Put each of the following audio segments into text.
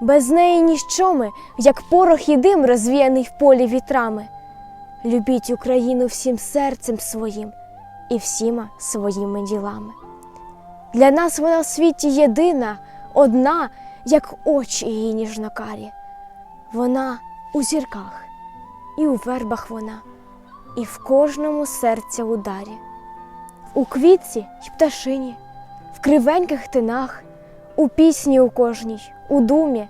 Без неї ніщо ми, як порох і дим, розвіяний в полі вітрами. Любіть Україну всім серцем своїм і всіма своїми ділами. Для нас вона в світі єдина, одна, як очі її ніжнокарі. Вона у зірках, і у вербах вона, і в кожному серця ударі, у квітці й пташині, в кривеньких тинах, у пісні у кожній, у думі,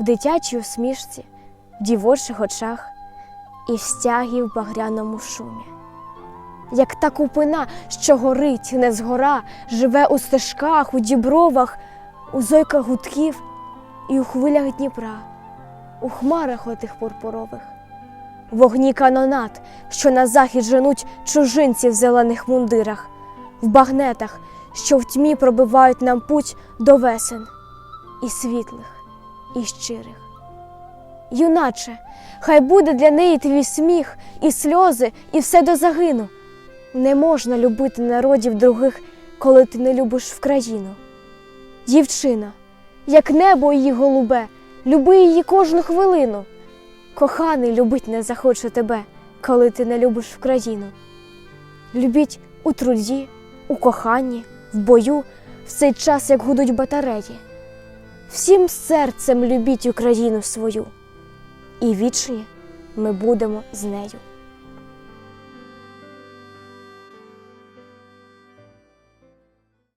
в дитячій усмішці, в дівочих очах і в стягі в багряному шумі. Як та купина, що горить, не згора, живе у стежках, у дібровах, у зойках гудків і у хвилях Дніпра, у хмарах отих пурпурових, вогні канонат, що на захід женуть чужинці в зелених мундирах, в багнетах, що в тьмі пробивають нам путь до весен, і світлих, і щирих. Юначе, хай буде для неї твій сміх, і сльози, і все до загину. Не можна любити народів других, коли ти не любиш в країну. Дівчина, як небо її голубе, люби її кожну хвилину. Коханий любить не захоче тебе, коли ти не любиш в країну. Любіть у труді, у коханні, в бою, в цей час, як гудуть батареї. Всім серцем любіть Україну свою, і вічні ми будемо з нею.